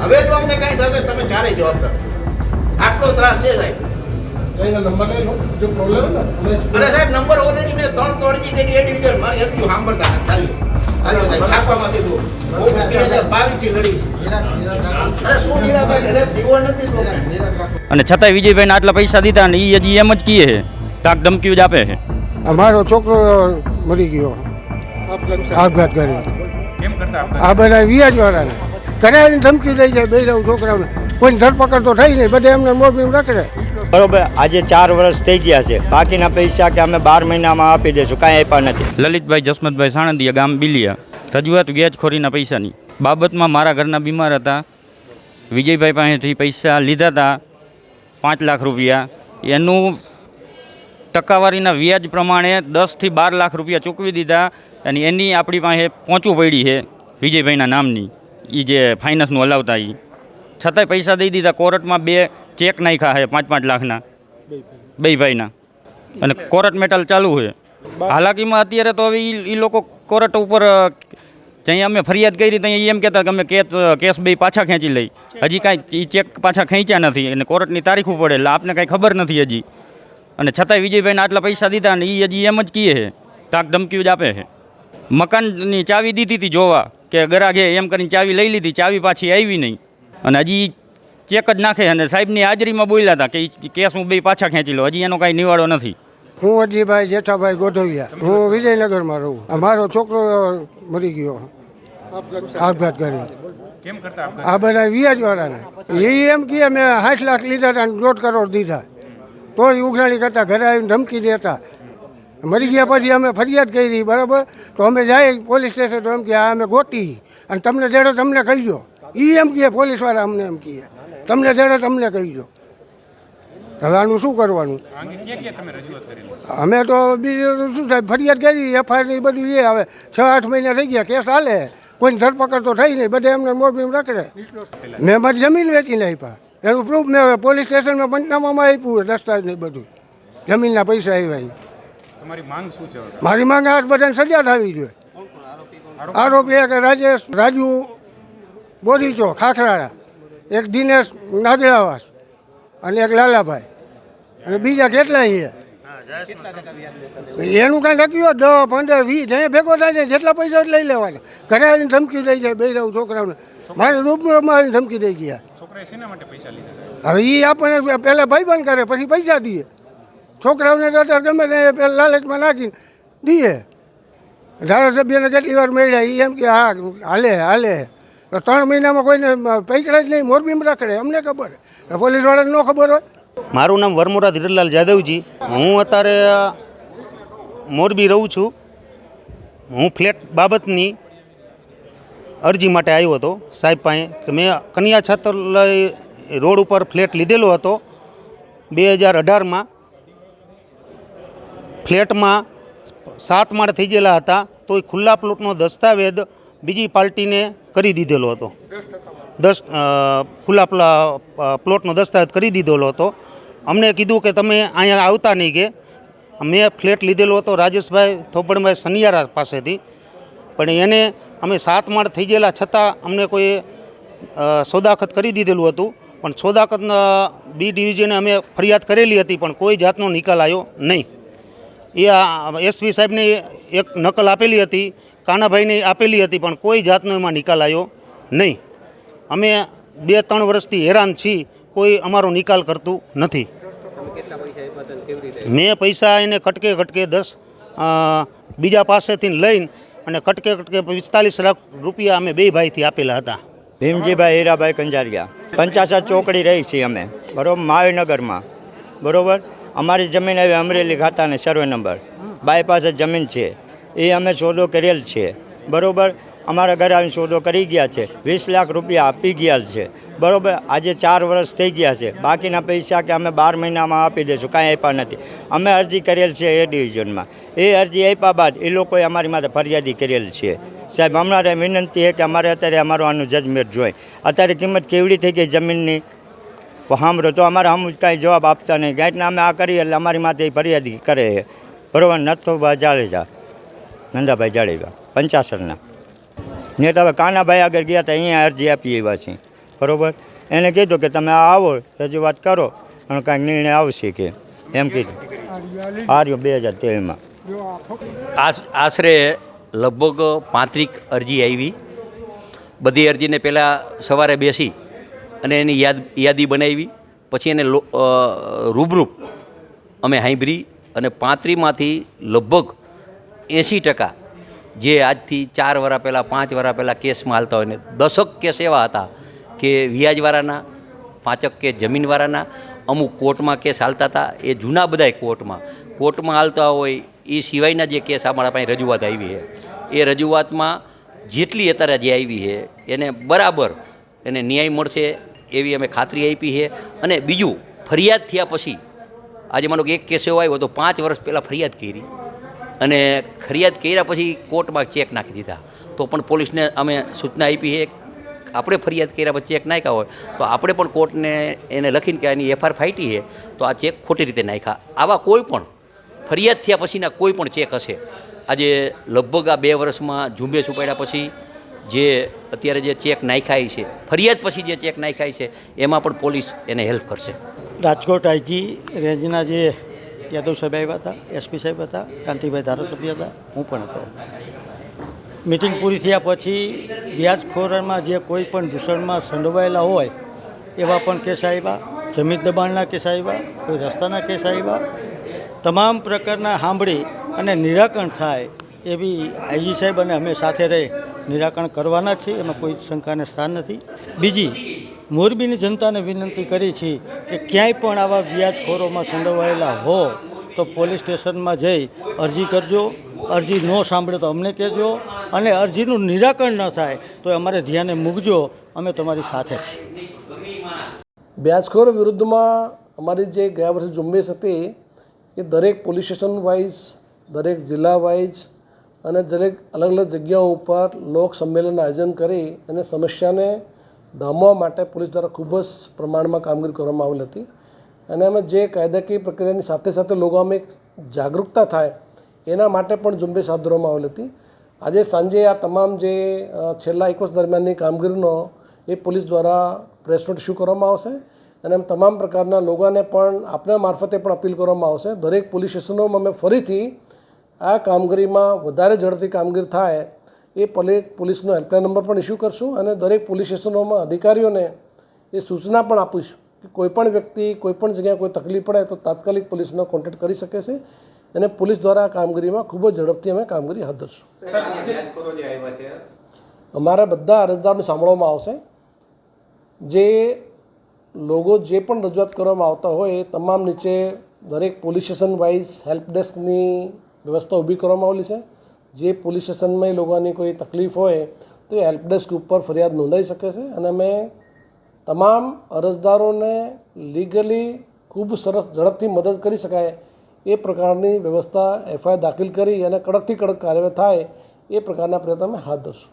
હવે જો અમને કઈ થશે તમે ચારે જવાબદાર આટલો ત્રાસ છે સાહેબ. નંબર લઈ લો. જો પ્રોબ્લેમ ને સાહેબ નંબર ઓલરેડી મેં ત્રણ તો અરજી કરી એ ડિવિઝન મારી અરજી સાંભળતા નથી. ખાલી હાલો સાહેબ છાપવામાંથી જુઓ હું બે લડી. છે. અને છતાંય વિજયભાઈને આટલા પૈસા દીધા ને એ હજી એમ જ કીએ છે તાક ધમકી જ આપે છે. અમારો છોકરો મરી ગયો. આપઘાત કર્યો કેમ કરતા આ બધા વ્યાજ વાળાને કરાવીને ધમકી દઈ જાય બે જવું છોકરાઓને. કોઈ ધરપકડ તો થઈ નહીં બધે એમને મોરબી રખડે. બરોબર આજે ચાર વર્ષ થઈ ગયા છે. બાકીના પૈસા કે અમે બાર મહિનામાં આપી દઈશું કાંઈ આપ્યા નથી. લલિતભાઈ જસમતભાઈ સાણંદીએ ગામ બિલિયા. રજૂઆત વ્યાજખોરીના પૈસાની. બાબતમાં મારા ઘરના બીમાર હતા. વિજયભાઈ પાસેથી પૈસા લીધા હતા પાંચ લાખ રૂપિયા. એનું ટકાવારીના વ્યાજ પ્રમાણે દસથી બાર લાખ રૂપિયા ચૂકવી દીધા અને એની આપણી પાસે પહોંચવું પડી છે વિજયભાઈના નામની. એ જે ફાઇનાન્સનું હલાવતા એ છતાંય પૈસા દઈ દીધા. કોર્ટમાં બે ચેક નાખ્યા છે પાંચ પાંચ લાખના. બે ભાઈના અને કોર્ટ મેટલ ચાલુ છે. હાલાકીમાં અત્યારે તો હવે એ લોકો કોર્ટ ઉપર જ્યાં અમે ફરિયાદ કરી ત્યાં એમ કહેતા કે અમે કેસ કેસ બે પાછા ખેંચી લઈ. હજી કાંઈ એ ચેક પાછા ખેંચ્યા નથી અને કોર્ટની તારીખ પડે એટલે આપને કાંઈ ખબર નથી હજી. અને છતાંય વિજયભાઈને આટલા પૈસા દીધા અને એ હજી એમ જ કીએ છે તાક ધમકી જ આપે છે. મકાનની ચાવી દીધી હતી જોવા કે ગરાગે એમ કરીને ચાવી લઈ લીધી ચાવી પાછી આવી નહીં. અને હજી ચેક જ નાખે અને સાહેબની હાજરીમાં બોલ્યા હતા કે કેસ હું બે પાછા ખેંચી લો હજી એનો કાંઈ નિવાડો નથી. હું અજીભાઈ જેઠાભાઈ ગોઠવિયા હું વિજયનગરમાં રહું. મારો છોકરો મરી ગયો. આપઘાત કર્યો આ બધા વ્યાજ વાળાને એ એમ કે મેં સાઠ લાખ લીધા હતા અને દોઢ કરોડ દીધા. તોય ઉઘરાણી કરતા ઘરે આવીને ધમકી દેતા. મરી ગયા પછી અમે ફરિયાદ કરી બરાબર? તો અમે જાય પોલીસ સ્ટેશન તો એમ કે આ અમે ગોતી અને તમને દેડો તમને કહીજો એ એમ કહે પોલીસવાળા અમને એમ કહે તમને દેડો તમને કહીજો હવે આનું શું કરવાનું? અમે તો બીજું શું સાહેબ ફરિયાદ કરી એફઆઈઆર બધું એ હવે છ આઠ મહિના થઈ ગયા કેસ હાલે. કોઈની ધરપકડ તો થઈ નહીં બધે એમને મોરબી રખડે. મેં મારી જમીન વેચીને આપ્યા એનું પ્રૂફ મેં પોલીસ સ્ટેશનમાં પંચનામામાં આપ્યું દસ્તાવેજ નહીં બધું. જમીનના પૈસા આવ્યા. તમારી માંગ શું છે મારી માંગ આ બધાને સજા થવી જોઈએ. આરોપી એક રાજેશ રાજુ બોરીચો ખાખરાળા. એક દિનેશ નાગરાવાસ અને એક લાલાભાઈ. અને બીજા કેટલાય છે? એનું કાંઈ નક્કી હોય દસ પંદર વીસ જ્યાં ભેગો થાય ને જેટલા પૈસા લઈ લેવાના. ઘરે આવીને ધમકી દઈ જાય બે જવું છોકરાઓને. મારે રૂબરૂમાં આવીને ધમકી દઈ ગયા. છોકરાએ માટે પૈસા હવે એ આપણને પહેલાં ભાઈબંધ કરે પછી પૈસા દઈએ. છોકરાઓને તો અત્યારે ગમે તે પેલા લાલચમાં નાખીને દઈએ. ધારાસભ્યને કેટલી વાર મળ્યા એ એમ કે હા હાલે હાલે. તો ત્રણ મહિનામાં કોઈને પૈકડા જ નહીં મોરબીમાં રખડે અમને ખબર. પોલીસવાળાને ન ખબર હોય. મારું નામ વરમોરા ધીરલાલ જાદવજી. હું અત્યારે મોરબી રહું છું. હું ફ્લેટ બાબતની અરજી માટે આવ્યો હતો. સાહેબ પાસે કે મેં કન્યા છાત્રાલય રોડ ઉપર ફ્લેટ લીધેલો હતો. બે હજાર અઢારમાં ફ્લેટમાં સાત માળ થઈ ગયેલા હતા. તો એ ખુલ્લા પ્લોટનો દસ્તાવેજ બીજી પાર્ટીને કરી દીધેલો હતો. દસ ખુલ્લા પ્લા- પ્લોટનો દસ્તાવેજ કરી દીધેલો હતો. અમને કીધું કે તમે અહીંયા આવતા નહીં કે. મેં ફ્લેટ લીધેલો હતો રાજેશભાઈ, થોપડભાઈ સનિયારા પાસેથી. પણ એને અમે સાત માળ થઈ ગયેલા છતાં અમને કોઈ સોદાખત કરી દીધેલું હતું. પણ સોદાખતના બી ડિવિઝને અમે ફરિયાદ કરેલી હતી, પણ કોઈ જાતનો નિકાલ આવ્યો નહીં. એ એસપી સાહેબને એક નકલ આપેલી હતી, કાનાભાઈને આપેલી હતી, પણ કોઈ જાતનો એમાં નિકાલ આવ્યો નહીં. અમે બે ત્રણ વર્ષથી હેરાન છીએ, કોઈ અમારો નિકાલ કરતું નથી. મેં પૈસા એને કટકે કટકે દસ બીજા પાસેથી લઈને અને કટકે કટકે પિસ્તાલીસ લાખ રૂપિયા અમે બે ભાઈથી આપેલા હતા. ભીમજીભાઈ, હીરાભાઈ કંજારિયા. પંચાસર ચોકડી રહી છીએ અમે, બરોબર? માવીનગરમાં બરોબર? અમારી જમીન આવી અમરેલી ખાતાને, સર્વે નંબર. બાયપાસ જમીન છે. એ અમે સોદો કરેલ છે. બરોબર? અમારા ઘરે આવીને સોદો કરી ગયા છે. વીસ લાખ રૂપિયા આપી ગયા છે. બરાબર, આજે ચાર વર્ષ થઈ ગયા છે. બાકીના પૈસા કે અમે બાર મહિનામાં આપી દઈશું, કાંઈ આપ્યા નથી. અમે અરજી કરેલ છે એ ડિવિઝનમાં. એ અરજી આપ્યા બાદ એ લોકોએ અમારી માટે ફરિયાદી કરેલ છે. સાહેબ અમારે વિનંતી છે કે અમારે અત્યારે અમારું આનું જજમેન્ટ જોઈએ અત્યારે કિંમત કેવડી થઈ ગઈ જમીનની? સાંભળો તો અમારે આમ કાંઈ જવાબ આપતા નહીં. ગાંઠના અમે આ કરીએ એટલે અમારી માથે ફરિયાદી કરે છે. બરાબર નથુભાઈ જાડેજા. નંદાભાઈ જાડેજા, પંચાસરના. ને તો હવે કાનાભાઈ આગળ ગયા હતા અહીંયા અરજી આપી એવા છે. બરાબર? એને કીધું કે તમે આવો, રજૂઆત કરો અને કાંઈક નિર્ણય આવશે કે. એમ કીધું. આર્યો બે હજાર તેરમાં. આશ આશરે લગભગ પાંત્રીક અરજી આવી. બધી અરજીને પહેલાં સવારે બેસી અને એની યાદ, યાદી બનાવી. પછી એને લો- રૂબરૂ અમે હાંભરી અને પાંત્રીમાંથી લગભગ એંસી ટકા જે આજથી ચાર વર્ષ પહેલાં, પાંચ વર્ષ પહેલાં કેસમાં હાલતા હોય ને, દસક કેસ એવા હતા કે વ્યાજવાળાના, પાંચક કે જમીનવાળાના, અમુક કોર્ટમાં કેસ હાલતા હતા, એ જૂના બધાય કોર્ટમાં. કોર્ટમાં હાલતા હોય, એ સિવાયના જે કેસ અમારા પાસે રજૂઆત આવી છે. એ રજૂઆતમાં જેટલી અત્યારે જે આવી છે, એને બરાબર એને ન્યાય મળશે એવી અમે ખાતરી આપી છે. અને બીજું, ફરિયાદ થયા પછી, આજે માનો કે એક કેસ એવો આવ્યો તો પાંચ વર્ષ પહેલાં ફરિયાદ કરી. અને ફરિયાદ કર્યા પછી કોર્ટમાં ચેક નાખી દીધા. તો પણ પોલીસને અમે સૂચના આપી છે, આપણે ફરિયાદ કર્યા પછી ચેક નાખ્યા હોય, તો આપણે પણ કોર્ટને એને લખીને કે આની એફઆર ફાઈટી છે, તો આ ચેક ખોટી રીતે નાખ્યા. આવા કોઈ પણ ફરિયાદ થયા પછીના કોઈ પણ ચેક હશે. આજે લગભગ આ બે વર્ષમાં ઝુંબેશ ઉપાડ્યા પછી જે અત્યારે જે ચેક નાખાય છે, ફરિયાદ પછી જે ચેક નાખાય છે, એમાં પણ પોલીસ એને હેલ્પ કરશે. રાજકોટ આઈજી રેન્જના જે યાદવ સાહેબ આવ્યા હતા એસપી સાહેબ હતા, કાંતિભાઈ ધારાસભ્ય હતા, હું પણ હતો. મિટિંગ પૂરી થયા પછી વ્યાજખોરમાં જે કોઈ પણ દૂષણમાં સંડોવાયેલા હોય, એવા પણ કેસ આવ્યા, જમીન દબાણના કેસ આવ્યા, કોઈ રસ્તાના કેસ આવ્યા, તમામ પ્રકારના સાંભળી અને નિરાકરણ થાય એવી આઈજી સાહેબ અને અમે સાથે રહી નિરાકરણ કરવાના જ છીએ, એમાં કોઈ શંકાને સ્થાન નથી. બીજી મોરબીની જનતાને વિનંતી કરી છે કે ક્યાંય પણ આવા વ્યાજખોરોમાં સંડોવાયેલા હો, તો પોલીસ સ્ટેશનમાં જઈ અરજી કરજો, અરજી ન સાંભળે તો અમને કહેજો અને અરજીનું નિરાકરણ ન થાય તો અમારે ધ્યાને મૂકજો, અમે તમારી સાથે છીએ. વ્યાજખોર વિરુદ્ધમાં અમારી જે ગયા વર્ષે ઝુંબેશ હતી, એ દરેક પોલીસ સ્ટેશન વાઇઝ, દરેક જિલ્લા વાઇઝ અને દરેક અલગ અલગ જગ્યાઓ ઉપર લોક સંમેલન આયોજન કરી અને સમસ્યાને ડામવા માટે પોલીસ દ્વારા ખૂબ જ પ્રમાણમાં કામગીરી કરવામાં આવેલ હતી. અને અમે જે કાયદાકીય પ્રક્રિયાની સાથે સાથે લોકોમાં એક જાગૃતતા થાય એના માટે પણ ઝુંબેશ હાથ ધરવામાં આવેલ હતી. આજે સાંજે આ તમામ જે છેલ્લા એક વર્ષ દરમિયાનની કામગીરીનો એ પોલીસ દ્વારા પ્રેસ નોટ ઇસ્યુ કરવામાં આવશે અને એમ તમામ પ્રકારના લોકોને પણ આપણા મારફતે પણ અપીલ કરવામાં આવશે. દરેક પોલીસ સ્ટેશનોમાં અમે ફરીથી આ કામગીરીમાં વધારે ઝડપથી કામગીરી થાય એ પલે પોલીસનો હેલ્પલાઇન નંબર પણ ઇસ્યુ કરશું અને દરેક પોલીસ સ્ટેશનોમાં અધિકારીઓને એ સૂચના પણ આપીશું કે કોઈપણ વ્યક્તિ કોઈપણ જગ્યાએ કોઈ તકલીફ પડે તો તાત્કાલિક પોલીસનો કોન્ટેક્ટ કરી શકે છે અને પોલીસ દ્વારા આ કામગીરીમાં ખૂબ જ ઝડપથી અમે કામગીરી હાથ ધરશું. અમારા બધા અરજદારને સાંભળવામાં આવશે. જે લોકો જે પણ રજૂઆત કરવામાં આવતા હોય એ તમામ નીચે દરેક પોલીસ સ્ટેશન વાઇઝ હેલ્પ ડેસ્કની વ્યવસ્થા ઊભી કરવામાં આવેલી છે. જે પોલીસ સ્ટેશનમાં એ લોકોની કોઈ તકલીફ હોય, તો એ હેલ્પ ડેસ્ક ઉપર ફરિયાદ નોંધાઈ શકે છે. અને અમે તમામ અરજદારોને લીગલી ખૂબ સરસ ઝડપથી મદદ કરી શકાય એ પ્રકારની વ્યવસ્થા એફઆઈઆર દાખલ કરી અને કડકથી કડક કાર્યવાહી થાય એ પ્રકારના પ્રયત્નો અમે હાથ ધરશું.